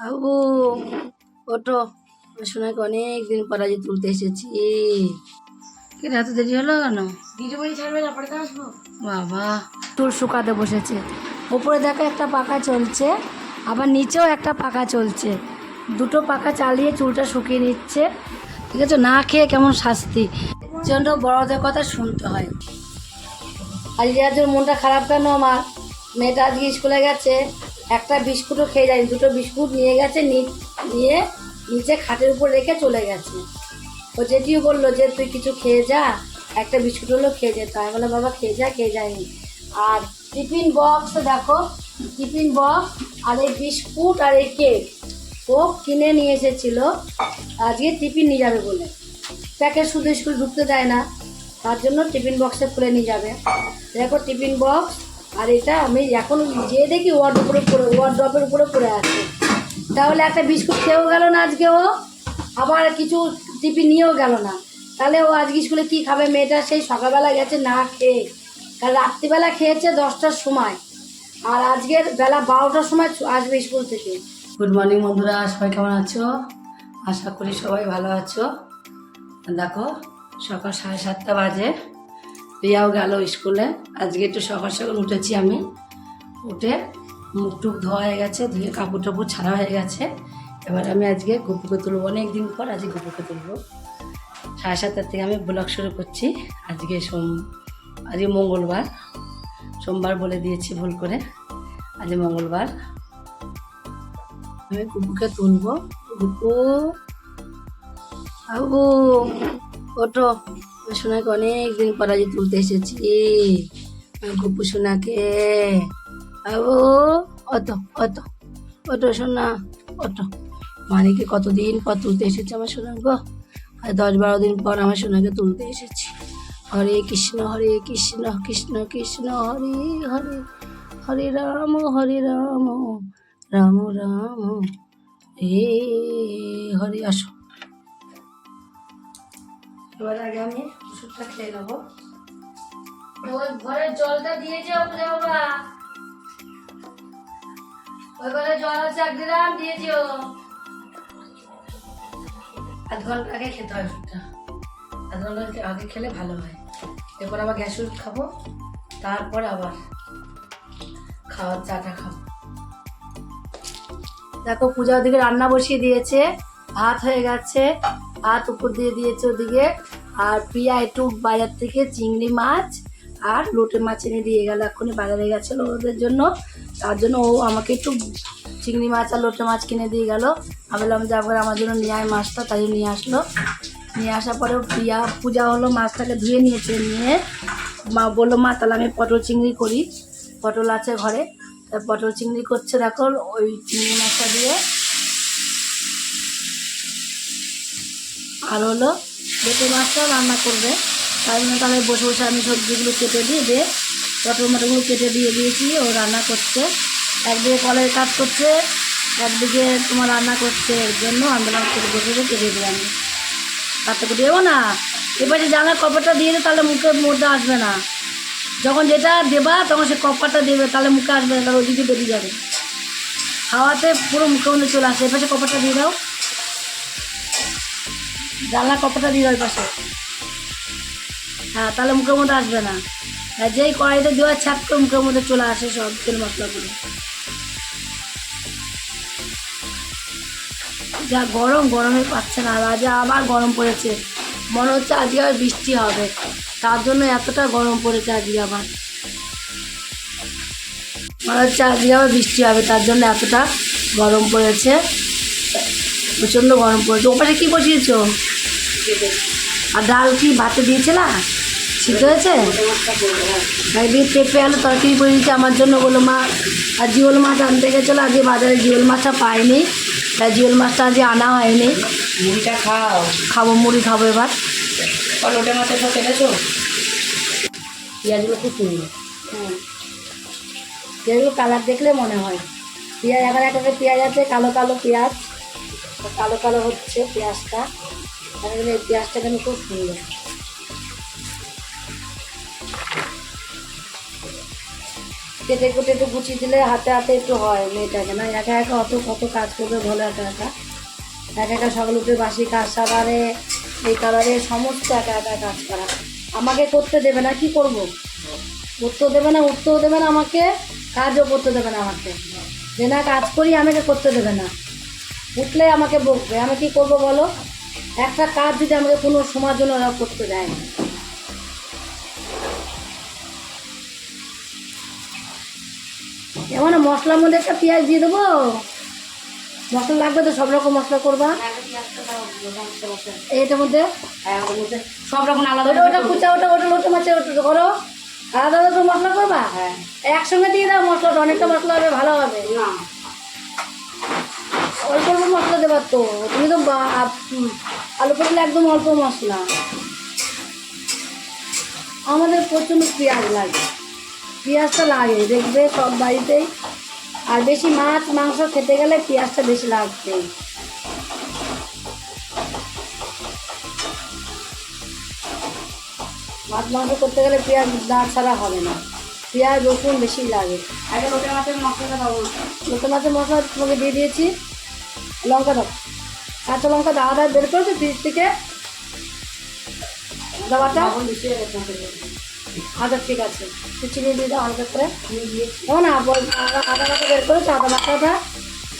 বাবু ওটো সোনাকে অনেক দিন পর আজ তুলতে এসেছি। কেন এত দেরি হলো কেন? দিদিমণি ছাড়বে না পরে আসব। বাবা। চুল শুকাতে বসেছে। ওপরে দেখো একটা পাখা চলছে আবার নিচেও একটা পাখা চলছে। দুটো পাখা চালিয়ে চুলটা শুকিয়ে নিচ্ছে। ঠিক আছে না খেয়ে কেমন শাস্তি? জন্য বড়দের কথা শুনতে হয়। আর রিয়াজের মনটা খারাপ কেন আমার মেয়েটা আজকে স্কুলে গেছে একটা বিস্কুটও খেয়ে যায়নি দুটো বিস্কুট নিয়ে গেছে, নিয়ে নিচে খাটের উপর রেখে চলে গেছে। ও যেটিও বলল যে, তুই কিছু খেয়ে যা, একটা বিস্কুট হলো খেয়ে যেত আমি বললাম বাবা, খেয়ে যা, খেয়ে যায়নি। আর টিফিন বক্স, দেখো, টিফিন বক্স আর এই বিস্কুট আর এই কেক, ও কিনে নিয়ে এসেছিল। আজকে টিফিন নিয়ে যাবে বলে। প্যাকেট শুধু স্কুল ঢুকতে দেয় না, তার জন্য টিফিন বক্সে খুলে নিয়ে যাবে। দেখো, টিফিন বক্স আর এটা আমি এখন যেয়ে দেখি ওয়ার্ড উপরে পড়ে ওয়ার্ড ড্রপের উপরে পড়ে আছে। তাহলে একটা বিস্কুট খেয়েও গেল না আজকে ও? আবার কিছু টিফিন নিয়েও গেল না। তাহলে ও আজকে স্কুলে কি খাবে মেয়েটা? সেই সকালবেলা গেছে না খেয়ে। কাল রাত্রিবেলা খেয়েছে দশটার সময়। আর আজকের বেলা বারোটার সময় আসবে স্কুল থেকে। গুড মর্নিং বন্ধুরা, সবাই কেমন আছো? আশা করি সবাই ভালো আছো। দেখো, সকাল সাড়ে সাতটা বাজে। রিয়াও গেল স্কুলে। আজকে একটু সকাল সকাল উঠেছি আমি। উঠে মুখ টুক ধোয়া হয়ে গেছে, ধুয়ে কাপড় টাপড় ছাড়া হয়ে গেছে। এবার আমি আজকে গপুকে তুলবো। অনেক দিন পর আজকে গপুকে তুলবো। সাড়ে সাতটার থেকে আমি ব্লগ শুরু করছি। আজকে সোম, আজকে মঙ্গলবার। সোমবার বলে দিয়েছি ভুল করে। আজ মঙ্গলবার। আমি গুপুকে তুলবো। গুপু। আবু ওটো সোনাকে অনেক দিন পর আজ তুলতে এসেছি গুপু সোনাকে। আবু অত অত অটো সোনা, অটো। মানিকে কতদিন পর তুলতে এসেছে আমার সোনা গো? আর দশ বারো দিন পর আমার সোনাকে তুলতে এসেছি। হরে কৃষ্ণ হরে কৃষ্ণ কৃষ্ণ কৃষ্ণ, হরে হরে হরে রাম হরে রাম রাম রাম। হে হরে, আসো। এবার আগে আমি ওষুধটা খেয়ে নেব। ওই ঘরের জলটা দিয়ে যাও বুঝে বাবা। ওই ঘরে জল আছে এক গ্রাম দিয়ে যেও। আধ ঘণ্টা আগে খেতে হয় ওষুধটা। আধ ঘণ্টা আগে খেলে ভালো হয়। এরপর আবার গ্যাস ওষুধ খাব তারপর আবার খাওয়ার চাটা খাব। দেখো পূজা ওদিকে রান্না বসিয়ে দিয়েছে ভাত হয়ে গেছে ভাত উপর দিয়ে দিয়েছে ওদিকে। আর প্রিয়া একটু বাজার থেকে চিংড়ি মাছ আর লোটে মাছ এনে দিয়ে গেল এখনই বাজারে গেছিল ওদের জন্য। তার জন্য ও আমাকে একটু চিংড়ি মাছ আর লোটে মাছ কিনে দিয়ে গেল। আমি বললাম যে আবার আমার জন্য নিয়ে আয় মাছটা, তাই নিয়ে আসলো। নিয়ে আসার পরে প্রিয়া পূজা হলো মাছটাকে ধুয়ে নিয়েছে, নিয়ে মা বলল, মা, তাহলে আমি পটল চিংড়ি করি। পটল আছে ঘরে। তা পটল চিংড়ি করছে দেখো, ওই চিংড়ি মাছটা দিয়ে। আর হলো বেটে মাছটাও রান্না করবে। তাই জন্য তাহলে বসে বসে আমি সবজিগুলো কেটে দিয়ে দিয়ে পটল মটলগুলো কেটে দিয়ে দিয়েছি, ও রান্না করছে। একদিকে কলের কাজ করছে, একদিকে তোমার রান্না করছে, এর জন্য বললাম কেটে বসে বসে কেটে দিই আমি কাটতে দেবো না। এবারে জানার কপারটা দিয়ে দে, তাহলে মুখের মধ্যে আসবে না। যখন যেটা দেবা, তখন সে কপারটা দেবে, তাহলে মুখে আসবে না, তাহলে ওদিকে বেরিয়ে যাবে। খাওয়াতে পুরো মুখে মধ্যে চলে আসে। এপাশে কপারটা দিয়ে দাও। জানলা কপারটা দিয়ে দাও পাশে। হ্যাঁ তাহলে মুখের মধ্যে আসবে না। হ্যাঁ যেই কড়াইতে দেওয়া ছাপ করে মুখের মধ্যে চলে আসে সব তেল মশলাগুলো যা গরম, গরমে পাচ্ছে না। আজ আবার গরম পড়েছে। মনে হচ্ছে আজকে আবার বৃষ্টি হবে। তার জন্য এতটা গরম পড়েছে আজকে আবার। মনে হচ্ছে আজকে আবার বৃষ্টি হবে। তার জন্য এতটা গরম পড়েছে। প্রচণ্ড গরম পড়েছে। ওপাশে কি বসিয়েছো? আর ডাল কি ভাতে দিয়েছে না? সিদ্ধ হয়েছে? একদিন পেঁপে আলু তরকারি করে দিয়েছে আমার জন্য বলল মা আর জিওল মাছ আনতে গেছিল। আজকে বাজারে জিওল মাছটা পাইনি। তাই জিওল মাছটা আজকে আনা হয়নি। মুড়িটা খাও। খাব মুড়ি খাব এবার। লোটে মাছের সব কেটেছো পেঁয়াজগুলো খুব সুন্দর। পেঁয়াজগুলো কালার দেখলে মনে হয়। পেঁয়াজ এবার একটা পেঁয়াজ আছে কালো কালো পেঁয়াজ। কালো কালো হচ্ছে পেঁয়াজটা। এখানে এই পেঁয়াজটা কিন্তু খুব সুন্দর। কেটে কুটে একটু গুছিয়ে দিলে হাতে হাতে একটু হয় মেয়েটাকে। না, একা একা অত কত কাজ করবে বলো একা একা? একা একা সকাল উঠে বাসি, কাজ সারারে এই কালারে সমস্ত একা একা কাজ করা। আমাকে করতে দেবে না, কি করব? উঠতেও দেবে না উঠতেও দেবে না আমাকে, কাজও করতে দেবে না আমাকে। যে না কাজ করি, আমাকে করতে দেবে না। উঠলে আমাকে বকবে। আমি কি করব বলো? একটা কাজ যদি আমাকে কোনো সময়ের জন্য ওরা করতে দেয় না। এমন মশলার মধ্যে একটা পেঁয়াজ দিয়ে দেবো? মশলা লাগবে তো সব রকম মশলা করবা? এইটার মধ্যে? সব রকম আলাদা ওটা ওটা কুচা ওটা ওটা লোটে মাছে ওটা করো। আলাদা আলাদা মশলা করবা? হ্যাঁ। একসঙ্গে দিয়ে দাও মশলাটা অনেকটা মশলা হবে ভালো হবে। না। অল্প অল্প মশলা দেবার তো। তুমি তো আলু পটলে একদম অল্প মশলা। আমাদের প্রচণ্ড পেঁয়াজ লাগে। পেঁয়াজটা লাগে দেখবে সব বাড়িতেই। আর বেশি মাছ মাংস খেতে গেলে পেঁয়াজটা বেশি লাগবে। মাছ মাংস করতে গেলে পেঁয়াজ না ছাড়া হবে না। পেঁয়াজ রসুন বেশি লাগে। আগে লোটে মাছের মশলাটা পাবো লোটে মাছের মশলা তোমাকে দিয়ে দিয়েছি। লঙ্কা দাও। কাঁচা লঙ্কা দাওয়া দাওয়া বের করেছ ফ্রিজ থেকে? দাওয়াটা। আদা ঠিক আছে। চিনি দিয়ে দাও হালকা করে। ও না আদা বাটা বের করেছ? আদা বাটাটা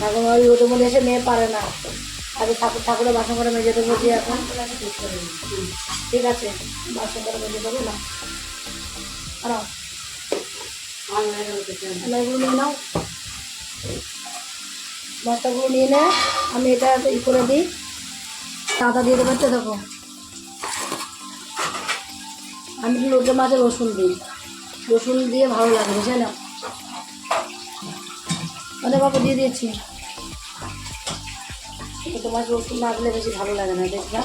এখন ওই ওদের মধ্যে এসে মেয়ে পারে না। আগে ঠাকুর ঠাকুরের বাসন করে মেজে দেবো যে এখন। ঠিক আছে। বাসন করে মেজে দেবো না আর। এগুলো নিয়ে নাও। মশলাগুলো নিয়ে নে, আমি এটা ই করে দিই। আদা দিয়ে দেবো দেখো। আমি লোটে মাছে রসুন দিই। রসুন দিয়ে ভালো লাগে বুঝে না? মানে বাবু দিয়ে দিয়েছি। মাছ রসুন না দিলে বেশি ভালো লাগে না, দেখবা।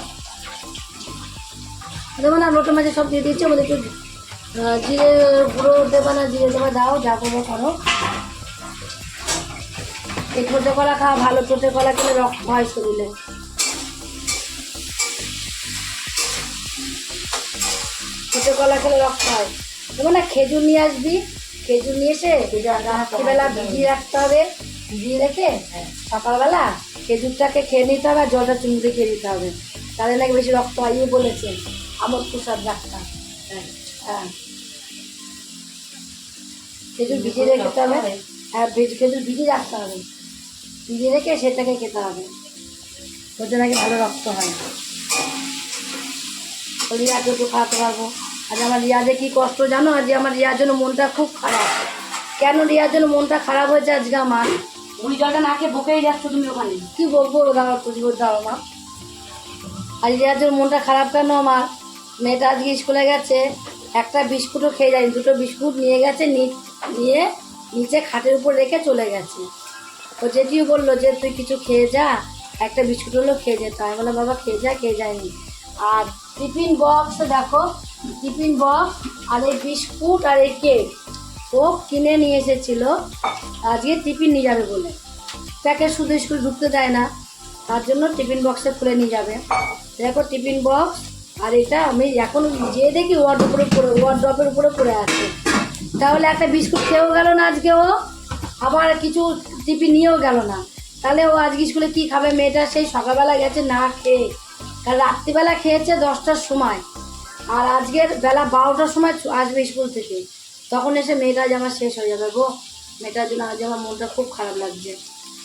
দেবো না লোটে মাছে সব দিয়ে দিয়েছি আমাদের একটু জিরে গুঁড়ো দেবে না, জিরে দেবে দাও, যা করব করো। এই টোটে কলা খাওয়া ভালো টোটে কলা খেলে রক্ত হয় শরীরে। টোটে কলা খেলে রক্ত হয়। যেমন না খেজুর নিয়ে আসবি। খেজুর নিয়ে এসে রাত্রিবেলা ভিজিয়ে রাখতে হবে। ভিজিয়ে রেখে সকালবেলা খেজুরটাকে খেয়ে নিতে হবে আর জলটা চুমুকে খেয়ে নিতে হবে। তাহলে নাকি বেশি রক্ত হয় ইয়ে বলেছে। আমর প্রসাদ ডাক্তার। হ্যাঁ। হ্যাঁ। খেজুর ভিজিয়ে রেখে হবে। হ্যাঁ খেজুর ভিজিয়ে রাখতে হবে। ভিজিয়ে রেখে সেটাকে খেতে হবে। ওতে নাকি ভালো রক্ত হয়। তো রিয়াকে একটু খাওয়াতে পারব। আজ আমার রিয়াজে কি কষ্ট জানো? আজ আমার রিয়ার জন্য মনটা খুব খারাপ। কেন রিয়ার জন্য মনটা খারাপ হয়েছে আজকে আমার? মুড়ি জলটা না খেয়ে বকেই যাচ্ছ তুমি ওখানে। কী বলব দাও পুজো দাও মা। আজ রিয়ার জন্য মনটা খারাপ কেন আমার? মেয়েটা আজকে স্কুলে গেছে, একটা বিস্কুটও খেয়ে যায়নি। দুটো বিস্কুট নিয়ে গেছে নিয়ে নিচে খাটের উপর রেখে চলে গেছে। ও যেটিও বলল যে, তুই কিছু খেয়ে যা, একটা বিস্কুট হলো খেয়ে যেত আমি বললাম, বাবা, খেয়ে যা, খেয়ে যায়নি। আর টিফিন বক্স, দেখো, টিফিন বক্স আর এই বিস্কুট আর এই কেক, ও কিনে নিয়ে এসেছিল। আজকে টিফিন নিয়ে যাবে বলে। প্যাকেট শুধু স্কুল ঢুকতে দেয় না, তার জন্য টিফিন বক্সে খুলে নিয়ে যাবে। দেখো টিফিন বক্স আর এটা আমি এখন যেয়ে দেখি ওয়ার্ড উপরে ওয়ার্ড ড্রপের উপরে পড়ে আছে। তাহলে একটা বিস্কুট খেয়েও গেল না আজকে ও? আবার কিছু টিফিন নিয়েও গেল না। তাহলে ও আজকে স্কুলে কি খাবে? মেয়েটা সেই সকালবেলা গেছে না খেয়ে। কাল রাত্রিবেলা খেয়েছে দশটার সময়। আর আজকের বেলা বারোটার সময় আসবে স্কুল থেকে। তখন এসে মেয়েটা আমার শেষ হয়ে যাবে গো। মেয়েটার জন্য আজ আমার মনটা খুব খারাপ লাগছে।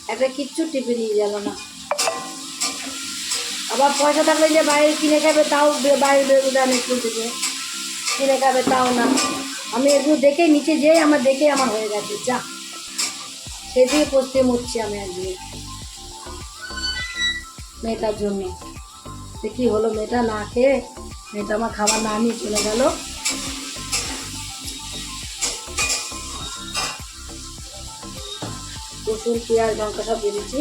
একটা কিচ্ছু টিফিন নিয়ে গেল না। আবার পয়সা থাকলে যে বাইরে কিনে খাবে তাও বাইরে বেরোবে আমি স্কুল থেকে। কিনে খাবে তাও না। আমি এগুলো দেখে নিচে যেয়ে আমার দেখে আমার হয়ে গেছে। যা। সেদিকে পড়তে মরছি আমি আজকে। মেয়েটার জন্য। সে কি হলো, মেয়েটা না খেয়ে, মেয়েটা আমার খাবার না নিয়ে চলে গেল। রসুন, পেঁয়াজ, লঙ্কা সব দিয়ে দিচ্ছি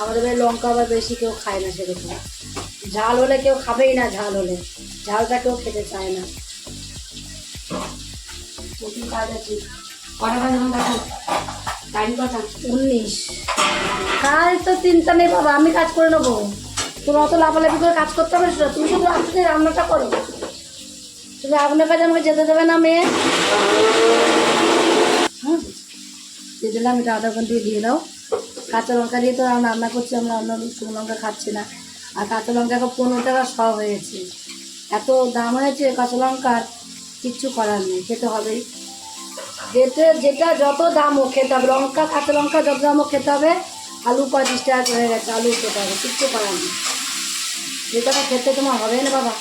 আমাদের বাড়ি লঙ্কা আবার বেশি কেউ খায় না সেরকম। ঝাল হলে কেউ খাবেই না ঝাল হলে। ঝালটা কেউ খেতে চায় না। কাজ আছে দেখো টাইম কটা? উনিশ। কাজ তো চিন্তা নেই বাবা, আমি কাজ করে নেব। তোমার অত লাফালাফি করে কাজ করতে হবে সেটা? তুমি শুধু আসলে রান্নাটা করো। তুমি আপনার কাছে আমাকে যেতে দেবে না, মেয়ে? হুম দিয়ে দিলাম, এটা আধা ঘণ্টা দিয়ে দাও কাঁচা লঙ্কা দিয়ে তো রান্না করছি আমরা অন্য শুকনো লঙ্কা খাচ্ছি না। আর কাঁচা লঙ্কা এখন পনেরো টাকা শ হয়েছে। এত দাম হয়েছে কাঁচা লঙ্কার, কিচ্ছু করার নেই, খেতে হবেই। যেটা যেটা যত দাম হোক খেতে হবে, লঙ্কা, কাঁচা লঙ্কা যত দাম হোক খেতে হবে, আলু পঁয়ত্রিশ টাকা হয়ে গেছে, আলু খেতে হবে, কিচ্ছু করার নেই। যেটা খেতে তোমার হবে না, বাবা।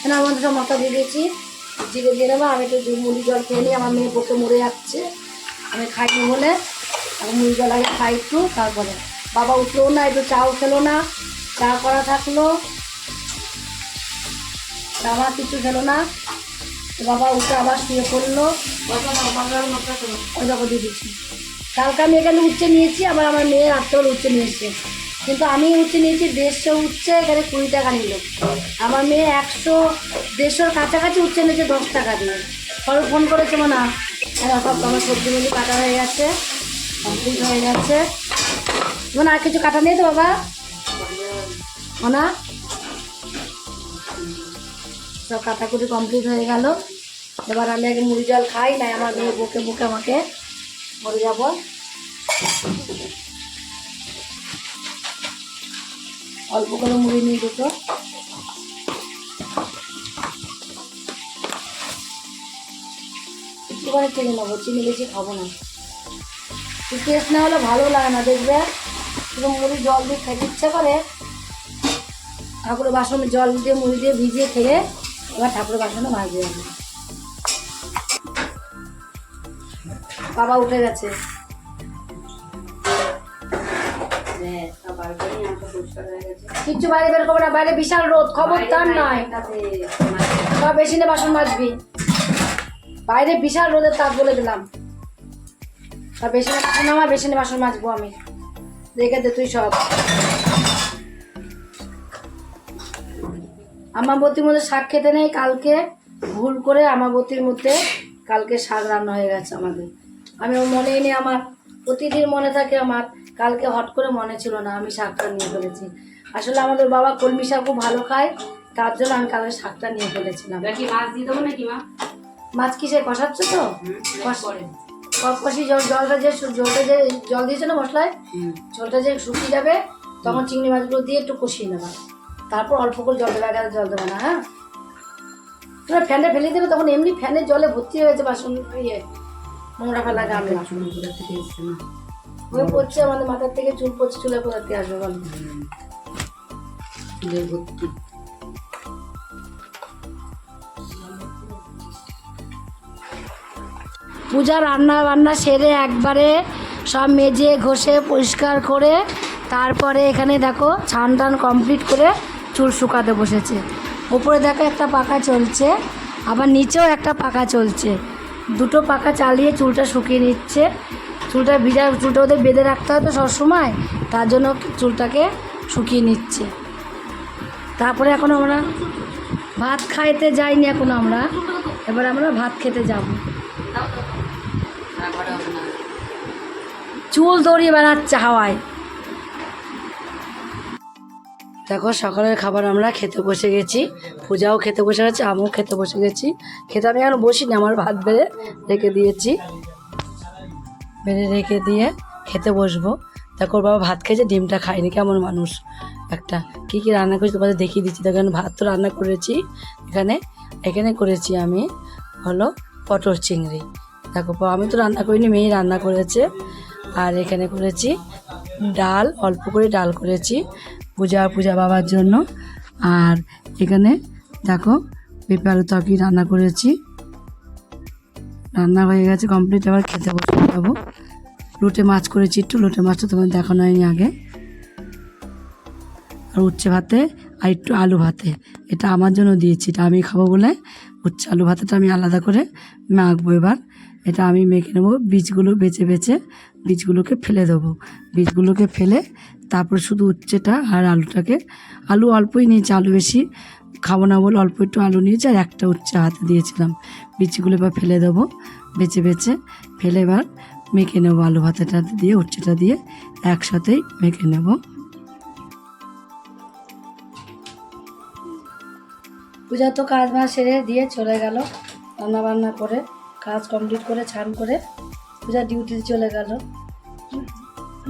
কেন আমাদের সব মশলা দিয়ে দিয়েছি জিরে দিয়ে নেব আমি একটু মুড়ি জল খেয়ে নিই, আমার মেয়ে পক্ষে মরে যাচ্ছে। আমি খাইনি বলে, আমি মুড়ি জল আগে খাই একটু, তারপরে। বাবা উঠল না, একটু চাও খেলো না, চা করা থাকল। আমার কিছু খেলো না। বাবা উঠে আবার শুয়ে পড়ল। ওই দেখো দিয়ে দিচ্ছি কালকে আমি এখানে উচ্চে নিয়েছি, আবার আমার মেয়ের আত্মর উচ্চে নিয়েছে কিন্তু আমি উচ্চে নিয়েছি দেড়শো উচ্চে এখানে কুড়ি টাকা নিল। আমার মেয়ে একশো, দেড়শোর কাছাকাছি উচ্চে নিয়েছে দশ টাকা দিয়ে। পরে ফোন করেছে হয় হ্যাঁ সব আমার সবজি মজি কাটা হয়ে গেছে, কমপ্লিট হয়ে গেছে। মানে আর কিছু কাটা নেই তো বাবা? মনা সব কাটাকুটি কমপ্লিট হয়ে গেল। এবার আমি আগে মুড়ি জল খাই, নাই আমার বুকে বুকে আমাকে মরে যাব। অল্প করে মুড়ি নিয়ে দুটো একটুখানি চিনি নেব, চিনি বেশি খাব না। টেস্ট না হলে ভালো লাগে না, দেখবে? শুধু মুড়ি জল দিয়ে খেতে ইচ্ছা করে। ঠাকুরের বাসনে জল দিয়ে, মুড়ি দিয়ে ভিজিয়ে খেয়ে এবার ঠাকুরের বাসনে মাঝে যাবে বাবা উঠে গেছে। কিচ্ছু বাইরে বের করব না বাইরে বিশাল রোদ খবর তার নয় সব বেসিনে বাসন মাজবি। বাইরে বিশাল রোদের তাপ বলে দিলাম। সব বেসিনে বাসন আমার বেসিনে বাসন মাজবো আমি। দেখে দে তুই সব। আমাবতীর মধ্যে শাক খেতে নেই কালকে ভুল করে আমাবতীর মধ্যে কালকে শাক রান্না হয়ে গেছে আমাদের। আমি ওর মনেই নেই আমার প্রতিদিন মনে থাকে আমার কালকে হট করে মনে ছিল না আমি শাকটা নিয়ে ফেলেছি। আসলে আমাদের বাবা কলমি শাক খুব ভালো খায় তার জন্য আমি কালকে শাকটা নিয়ে ফেলেছিলাম। মাছ দিয়ে দেবো নাকি মা? মাছ কি সে কষাচ্ছ তো? কষি জল জলটা যে জলটা যে জল দিয়েছে না মশলায়? জলটা যে শুকিয়ে যাবে তখন চিংড়ি মাছগুলো দিয়ে একটু কষিয়ে নেবা। তারপর অল্প করে জল দেবে আগে জল দেবে না হ্যাঁ? তোমরা ফ্যানে ফেলে দেবে তখন এমনি ফ্যানের জলে ভর্তি হয়ে গেছে বাসন ইয়ে নোংরা ফেলা গামলা ওই পড়ছে আমাদের মাথার থেকে চুল পড়ছে চুলে থেকে আসবে বলো। পূজা রান্না বান্না সেরে একবারে সব মেজে ঘষে পরিষ্কার করে তারপরে এখানে দেখো ছান টান কমপ্লিট করে চুল শুকাতে বসেছে। ওপরে দেখো একটা পাখা চলছে, আবার নিচেও একটা পাখা চলছে। দুটো পাখা চালিয়ে চুলটা শুকিয়ে নিচ্ছে। চুলটা ভিজা, চুলটা ওদের বেঁধে রাখতে হয় তো সবসময়, তার জন্য চুলটাকে শুকিয়ে নিচ্ছে। তারপরে এখন আমরা ভাত খাইতে যাইনি এখন আমরা, এবার আমরা ভাত খেতে যাব। চুল দড়িয়ে বেড়াচ্ছে হাওয়ায়। দেখো, সকালের খাবার আমরা খেতে বসে গেছি। পূজাও খেতে বসে গেছে, আমিও খেতে বসে গেছি। খেতে আমি এখন বসিনি, আমার ভাত বেড়ে রেখে দিয়েছি। বেড়ে রেখে দিয়ে খেতে বসবো। দেখো, বাবা ভাত খেয়েছে, ডিমটা খায়নি কেমন মানুষ। একটা, কি কি রান্না করেছি তোমাদের দেখিয়ে দিচ্ছি। দেখো ভাত তো রান্না করেছি। এখানে এখানে করেছি আমি হলো পটল চিংড়ি। দেখো আমি তো রান্না করিনি মেয়ে রান্না করেছে। আর এখানে করেছি ডাল, অল্প করে ডাল করেছি। পূজা পূজা বাবার জন্য। আর এখানে দেখো পেঁপে আলু তরকারি রান্না করেছি। রান্না হয়ে গেছে কমপ্লিট আবার খেতে বসে যাব। লোটে মাছ করেছি একটু। লোটে মাছটা তোমার দেখানো হয়নি আগে। আর উচ্ছে ভাতে আর একটু আলু ভাতে। এটা আমার জন্য দিয়েছি। এটা আমি খাব বলে উচ্ছে আলু ভাতেটা আমি আলাদা করে মাখবো এবার। এটা আমি মেখে নেব। বীজগুলো বেছে বেছে বীজগুলোকে ফেলে দেবো। বীজগুলোকে ফেলে তারপর শুধু উচ্ছেটা আর আলুটাকে। আলু অল্পই নিয়েছি, আলু বেশি। খাব না বলে অল্প একটু আলু নিয়েছি আর একটা উচ্ছে হাতে দিয়েছিলাম। বীজগুলো এবার ফেলে দেবো, বেছে বেছে। ফেলে এবার মেখে নেব আলু ভাতেটা দিয়ে, উচ্ছেটা দিয়ে একসাথেই মেখে নেব। পূজা তো কাজ বাজ সেরে দিয়ে চলে গেল। রান্না বান্না করে, কাজ কমপ্লিট করে, ছান করে পূজা ডিউটিতে চলে গেল।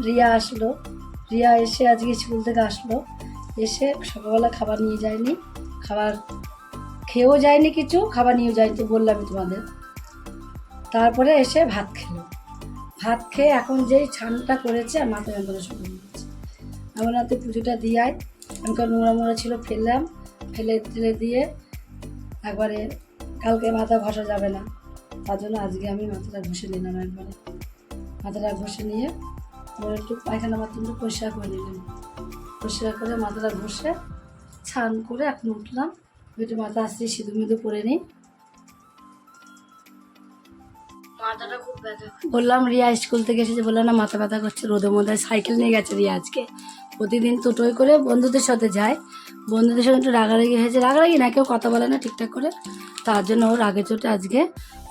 রিয়া আসলো। রিয়া এসে আজকে স্কুল থেকে আসলো। এসে সকালবেলা খাবার নিয়ে যায়নি। খাবার খেয়েও যায়নি কিছু, খাবার নিয়েও যায়নি তো বললামই তোমাদের। তারপরে এসে ভাত খেলো। ভাত খেয়ে এখন যেই ছানটা করেছে, আর মাথা যন্ত্রণা শুরু গেছে। আমার হাতে পুজোটা দিয়ে আয়। আমি নোংরা মোড়া ছিল, ফেললাম। ফেলে টেলে দিয়ে একবারে কালকে মাথা ঘষা যাবে না। তার জন্য আজকে আমি মাথাটা ঘষে নিলাম একবারে। মাথাটা ঘষে নিয়ে ওর একটু পায়খানা বাথরুমটা পরিষ্কার করে নিলাম পরিষ্কার করে মাথাটা ঘষে ছান করে এখন উঠলাম। একটু মাথা আসছি সিঁদুর মিদু করে নিই। মাথাটা খুব ব্যথা বললাম রিয়া স্কুল থেকে এসেছে বললাম না মাথা ব্যথা করছে রোদের মধ্যে সাইকেল নিয়ে গেছে রিয়া আজকে। প্রতিদিন টোটোয় করে বন্ধুদের সাথে যায়। বন্ধুদের সঙ্গে একটু রাগারাগি হয়েছে। রাগারাগি না কেউ কথা বলে না ঠিকঠাক করে। তার জন্য ওর আগে চোটে আজকে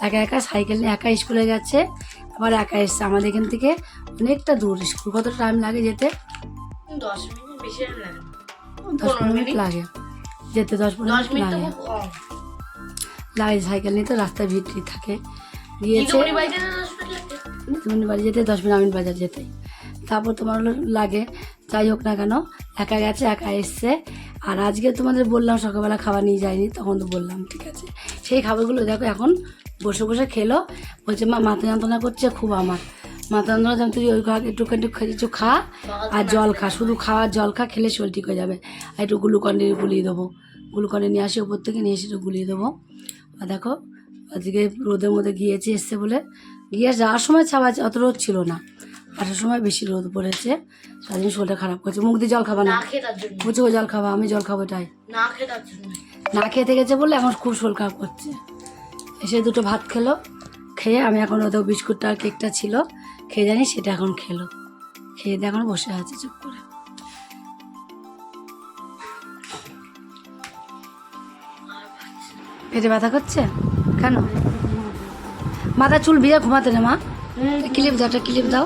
একা একা সাইকেল নিয়ে একা স্কুলে গেছে। আবার একা এসছে আমাদের এখান থেকে অনেকটা দূর। স্কুল কত টাইম লাগে যেতে? দশ মিনিট বেশি লাগে। দশ পনেরো মিনিট? লাগে। যেতে দশ পনেরো মিনিট লাগে। লাগে সাইকেল নিয়ে তো রাস্তায় ভিড় থাকে। গিয়েছে। দিদিমণি বাড়ি যেতে দশ মিনিট আমিন বাজার যেতে তারপর তোমার লাগে। যাই হোক না কেন একা গেছে একা এসছে। আর আজকে তোমাদের বললাম সকালবেলা খাবার নিয়ে যায়নি তখন তো বললাম ঠিক আছে। সেই খাবারগুলো দেখো এখন বসে বসে খেলো। বলছে মা মাথা যন্ত্রণা করছে খুব আমার। মাথা যন্ত্রণা যেমন তুই ওই খা একটু একটু কিছু খা আর জল খা। শুধু খাওয়ার জল খা খেলে শরীর ঠিক হয়ে যাবে। আর একটু গ্লুকন গুলিয়ে দেবো। গ্লুকন নিয়ে আসি ওপর থেকে নিয়ে এসে একটু গুলিয়ে দেবো। আর দেখো আজকে রোদের মধ্যে গিয়েছে এসছে বলে। গিয়ে যাওয়ার সময় ছাওয়া অত রোদ ছিল না। আসার সময় বেশি রোদ পড়েছে। তার জন্য শরীরটা খারাপ করছে। মুখ দিয়ে জল খাবা না। ও জল খাবা আমি জল খাব তাই। না খেয়ে তার না খেতে গেছে বলে এখন খুব শরীর খারাপ করছে। এসে দুটো ভাত খেলো। খেয়ে আমি এখন ওদের বিস্কুটটা আর কেকটা ছিল। খেয়ে জানি সেটা এখন খেলো। খেয়ে দিয়ে এখন বসে আছে চুপ করে। পেটে ব্যথা করছে? কেন? মাথা চুল ভিজে ঘুমাতে না মা। ক্লিপ দাও, একটা ক্লিপ দাও।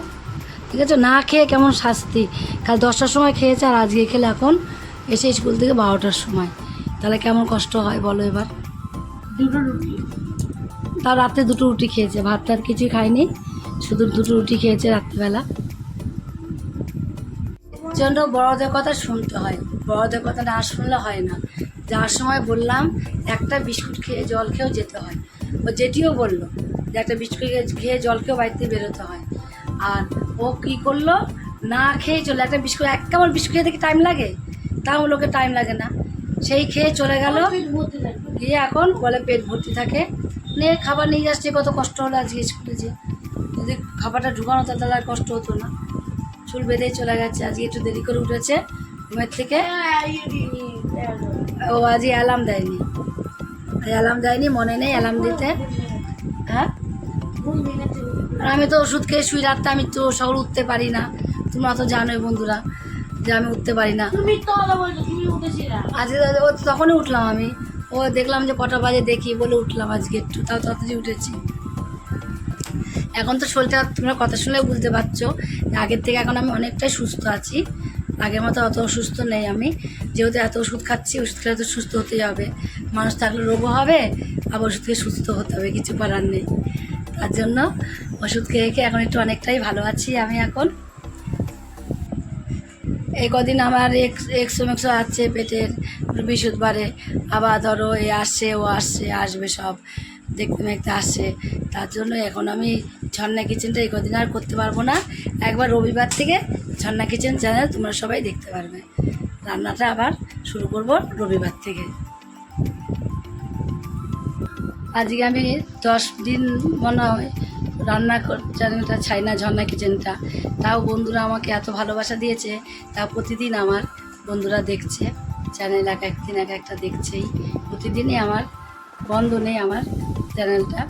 ঠিক আছে? না খেয়ে কেমন শাস্তি? কাল দশটার সময় খেয়েছে আর আজকে খেলে এখন এসে স্কুল থেকে বারোটার সময়। তাহলে কেমন কষ্ট হয় বলো এবার? দুটো রুটি। তার রাতে দুটো রুটি খেয়েছে। ভাত টাত কিছুই খায়নি শুধু দুটো রুটি খেয়েছে রাত্রিবেলা। জন্য বড়দের কথা শুনতে হয়, বড়দের কথা না শুনলে হয় না। যাওয়ার সময় বললাম, একটা বিস্কুট খেয়ে জল খেয়েও যেতে হয়। ও যেটিও বলল, যে একটা বিস্কুট খেয়ে জল খেয়েও বাড়িতে বেরোতে হয়। আর ও কী করল, না খেয়ে চলে, একটা বিস্কুট, এক কেমন বিস্কুট খেয়ে দেখি টাইম লাগে? তাও লোকে টাইম লাগে না। সেই খেয়ে চলে গেল, গিয়ে এখন বলে পেট ভর্তি থাকে। নিয়ে খাবার নিয়ে যাচ্ছে কত কষ্ট হলো আজকে স্কুলে যে। যদি খাবারটা ঢুকানো তাহলে আর কষ্ট হতো না। চুল বেঁধেই চলে গেছে আজকে একটু দেরি করে উঠেছে ঘুমের থেকে। ও আজকে অ্যালার্ম দেয়নি। অ্যালার্ম দেয়নি মনে নেই অ্যালার্ম দিতে। হ্যাঁ? আর আমি তো ওষুধ খেয়ে শুই রাখতে আমি তো সকাল উঠতে পারি না। তোমরা তো জানোই বন্ধুরা যে আমি উঠতে পারি না। আজকে তখনই উঠলাম আমি। ও দেখলাম যে কটা বাজে, দেখি বলে উঠলাম আজকে একটু, তাও তাড়াতাড়ি উঠেছি। এখন তো শরীরটা তোমরা কথা শুনে বুঝতে পারছ আগের থেকে এখন আমি অনেকটাই সুস্থ আছি। আগের মতো অত অসুস্থ নেই আমি, যেহেতু এত ওষুধ খাচ্ছি, ওষুধ খেলে তো সুস্থ হতেই হবে। মানুষ থাকলে রোগও হবে, আবার ওষুধ খেয়ে সুস্থ হতে হবে, কিছু করার নেই। তার জন্য ওষুধ খেয়ে খেয়ে এখন একটু অনেকটাই ভালো আছি আমি এখন। এই কদিন আমার এক্সো মেক্সো আছে পেটের বিশুদ বারে। আবার ধরো এ আসছে, ও আসছে, আসবে সব। দেখতে দেখতে আসছে। তার জন্য এখন আমি ঝর্ণা কিচেনটা এই কদিন আর করতে পারব না। একবার রবিবার থেকে ঝর্ণা কিচেন চ্যানেল তোমরা সবাই দেখতে পারবে। রান্নাটা আবার শুরু করব রবিবার থেকে। আজকে আমি দশ দিন মনে হয় রান্না চ্যানেলটা ছাই না ঝর্ণা কিচেনটা। তাও বন্ধুরা আমাকে এত ভালোবাসা দিয়েছে, তা প্রতিদিন আমার বন্ধুরা দেখছে চ্যানেল এক একদিন এক একটা দেখছেই। প্রতিদিনই আমার বন্ধ নেই আমার চ্যানেলটা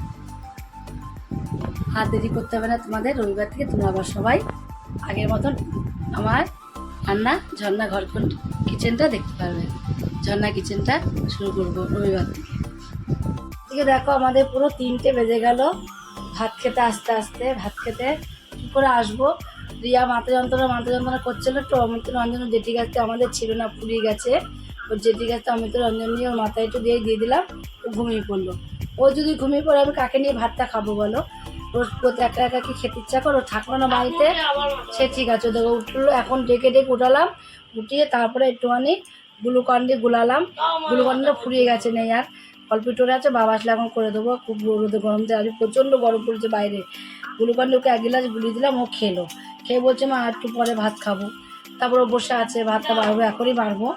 আর দেরি করতে হবে না তোমাদের, রবিবার থেকে তোমরা আবার সবাই আগের মতন আমার রান্না ঝর্ণা ঘর কিচেনটা দেখতে পারবে। ঝর্ণা কিচেনটা শুরু করব রবিবার থেকে। এদিকে দেখো আমাদের পুরো তিনটে বেজে গেল। ভাত খেতে আস্তে আস্তে ভাত খেতে কী করে আসব? রিয়া মাথা যন্ত্রণা মাথা যন্ত্রণা করছিল তো অমিত রঞ্জন জেঠি গাছটা আমাদের ছিল না পুড়িয়ে গেছে। ওর জেঠি গাছটা অমিত রঞ্জন নিয়ে ওর মাথায় একটু দিয়ে দিয়ে দিলাম ও ঘুমিয়ে পড়ল। ও যদি ঘুমিয়ে পড়ে আমি কাকে নিয়ে ভাতটা খাব বলো? রোজ প্রতি একা একা কি খেতে ইচ্ছা করো? থাকল না বাড়িতে? সে ঠিক আছে দেখো উঠল এখন ডেকে ডেকে উঠালাম উঠিয়ে তারপরে একটুখানি গ্লুকন দিয়ে গুলালাম গ্লুকনটা ফুরিয়ে গেছে নেই আর। অল্প টোরে আছে বাবা আসলে এখন করে দেবো। খুব রোদে গরম দিয়ে আজ প্রচণ্ড গরম পড়েছে বাইরে। গ্লুকন ওকে এক গিলাস গুলিয়ে দিলাম ও খেলো। খেয়ে বলছে মা আর একটু পরে ভাত খাব। তারপর বসে আছে ভাতটা বাড়বো এখনই বাড়বো।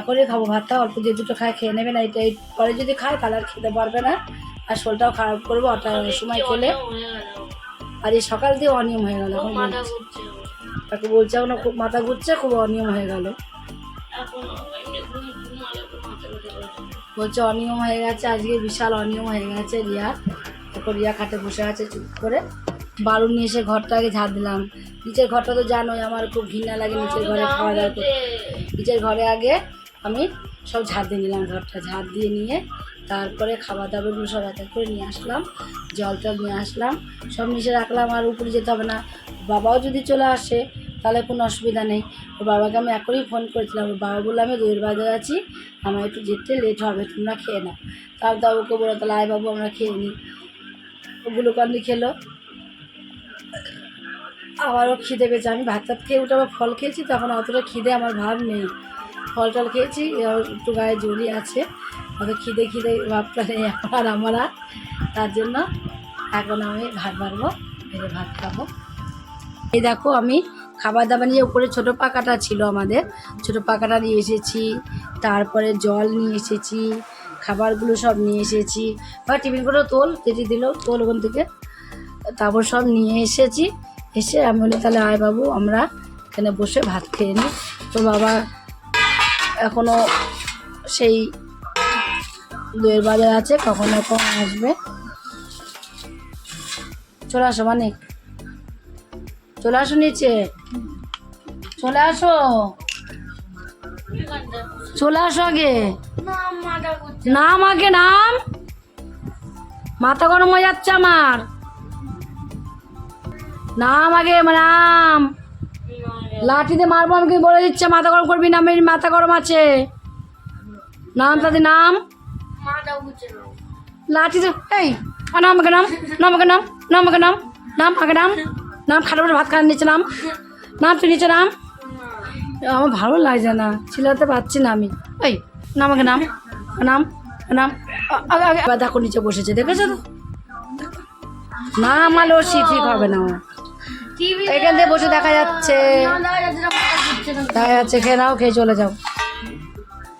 এখনই খাব ভাতটা অল্প যে দুটো খায় খেয়ে নেবে না এটা এই পরে যদি খায় তাহলে আর খেতে পারবে না। আর শরীরটাও খারাপ করব ওটা সময় খেলে। আর এই সকাল দিয়ে অনিয়ম হয়ে গেল এখন তাকে বলছে এখন খুব মাথা ঘুরছে খুব অনিয়ম হয়ে গেল। বলছে অনিয়ম হয়ে গেছে আজকে বিশাল অনিয়ম হয়ে গেছে রিয়া। তারপর রিয়া খাটে বসে আছে চুপ করে। বারুন নিয়ে এসে ঘরটা আগে ঝাড় দিলাম। নিচের ঘরটা তো জানোই আমার খুব ঘৃণা লাগে নিচের ঘরে খাওয়া দাওয়া করতে। নিচের ঘরে আগে আমি সব ঝাড় দিয়ে নিলাম ঘরটা ঝাড় দিয়ে নিয়ে। তারপরে খাবার দাবারগুলো সব এক এক করে নিয়ে আসলাম জল টল নিয়ে আসলাম। সব নিচে রাখলাম আর উপরে যেতে হবে না। বাবাও যদি চলে আসে তাহলে কোনো অসুবিধা নেই। ওর বাবাকে আমি এখনই ফোন করেছিলাম। ওর বাবা বলল, আমি দইয়ের বাজার আছি, আমার একটু যেতে লেট হবে, তোমরা খেয়ে নাও। তার দাও ওকে বলো তাহলে আয় বাবু, আমরা খেয়ে নিই। ওগুলো কান্দি খেলো। আবারও খিদে পেয়েছে। আমি ভাত টাত খেয়ে উঠে আবার ফল খেয়েছি, তখন অতটা খিদে আমার ভাব নেই। ফল টল খেয়েছি একটু গায়ে জড়ি আছে। অত খিদে খিদে ভাবটা নেই আর আমার আর। তার জন্য এখন আমি ভাত বাড়বো ভাত খাব। এই দেখো আমি খাবার দাবার নিয়ে উপরে ছোটো পাকাটা ছিল আমাদের। ছোটো পাকাটা নিয়ে এসেছি, তারপরে জল নিয়ে এসেছি, খাবারগুলো সব নিয়ে এসেছি। বা টিফিনগুলো তোল যেটি দিল, তোল ওখান থেকে। তারপর সব নিয়ে এসেছি। এসে আমি বলি, তাহলে আয় বাবু, আমরা এখানে বসে ভাত খেয়ে নিই। তো বাবা এখনও সেই দুয়ের বাজার আছে, কখন কখন আসবে। চলে আসো মানে চলে আসো নিচে। চলে আসো। চলে আসো আগে। নাম আগে, নাম। মাথা গরম হয়ে যাচ্ছে আমার। নাম আগে, নাম। লাঠিতে মারবো আমাকে বলে দিচ্ছে? মাথা গরম করবি না আমার মাথা গরম আছে। নাম, তাদের নাম। লাঠিতে এই, নাম আগে, নাম। নাম নাম। নাম আগে, নাম। নাম আগে, নাম। নাম বলে ভাত খাওয়ার নিচে নাম। নাম তুই নিচে নাম। আমার ভালো লাগছে না চিলাতে পারছি না আমি। এই, নাম আগে নাম নাম নাম। দেখো নিচে বসেছে, দেখেছ তো? না আমারও ঠিক হবে না। এখান থেকে বসে দেখা যাচ্ছে। দেখা যাচ্ছে, খেয়ে নাও, খেয়ে চলে যাও।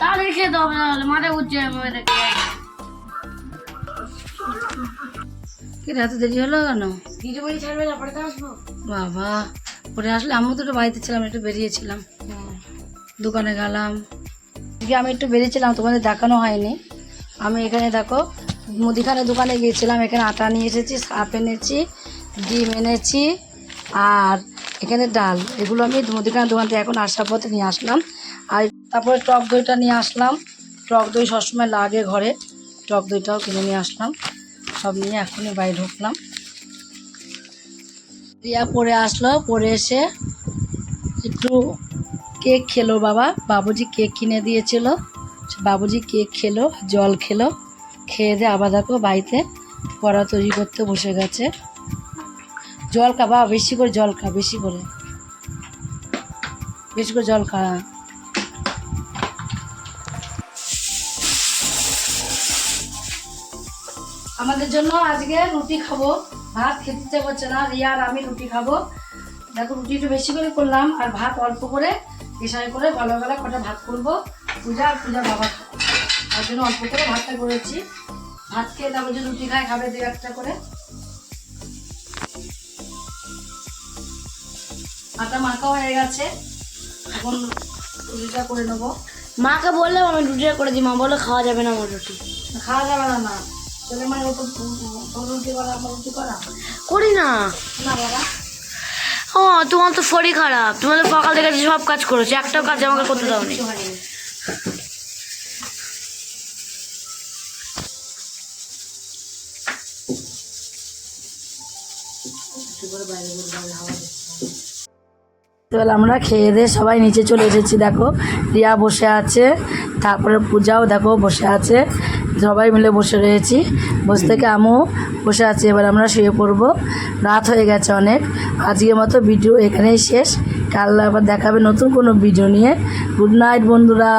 তাহলে হবে তাহলে মাঠে উঠছে কি এত দেরি হলো কেন? দিদি বলি ছাড়বে না পরে তো আসব। বাবা পরে আসলে আমি তো একটু বাড়িতে ছিলাম একটু বেরিয়েছিলাম। দোকানে গেলাম। আমি একটু বেরিয়েছিলাম তোমাদের দেখানো হয়নি। আমি এখানে দেখো মুদিখানা দোকানে গিয়েছিলাম এখানে আটা নিয়ে এসেছি সাপ এনেছি ডিম এনেছি আর এখানে ডাল। এগুলো আমি মুদিখানা দোকান থেকে এখন আসার পথে নিয়ে আসলাম। আর তারপরে টক দইটা নিয়ে আসলাম। টক দই সবসময় লাগে ঘরে। টক দইটাও কিনে নিয়ে আসলাম। সব নিয়ে এখনই বাড়ি ঢুকলাম। রিয়া পরে আসলো, পরে এসে একটু কেক খেলো বাবা। বাবুজি কেক কিনে দিয়েছিল। বাবুজি কেক খেলো, জল খেলো। খেয়ে দিয়ে আবার দেখো বাড়িতে পড়া তৈরি করতে বসে গেছে। জল খা, বাবা, বেশি করে জল খা, বেশি করে। বেশি করে জল খা। জন্য আজকে রুটি খাব। ভাত খেতে করছে না রিয়া আর আমি রুটি খাব। দেখো রুটি একটু বেশি করে করলাম আর ভাত অল্প করে প্রেশারে করে গলা গলা কটা ভাত করব। পূজা আর পূজা বাবা খাব। তার জন্য অল্প করে ভাতটা করেছি। ভাত খেয়ে তারপর যে রুটি খায় খাবে দু একটা করে। আটা মাখা হয়ে গেছে। এখন রুটিটা করে নেব। মাকে বললাম আমি রুটিটা করে দিই মা বলে খাওয়া যাবে না আমার রুটি। খাওয়া যাবে না না মানে করা না। না ও তোমার তো শরীর খারাপ। তোমার তো সকাল থেকে সব কাজ করেছ একটাও কাজ আমাকে করতে দাও নি এবার আমরা খেয়ে দিয়ে সবাই নিচে চলে এসেছি দেখো। রিয়া বসে আছে তারপরে পূজাও দেখো বসে আছে। সবাই মিলে বসে রয়েছি। বসে থেকে আমিও বসে আছি, এবার আমরা শুয়ে পড়ব। রাত হয়ে গেছে অনেক। আজকের মতো ভিডিও এখানেই শেষ। কাল আবার দেখাবে নতুন কোনো ভিডিও নিয়ে। গুড নাইট বন্ধুরা।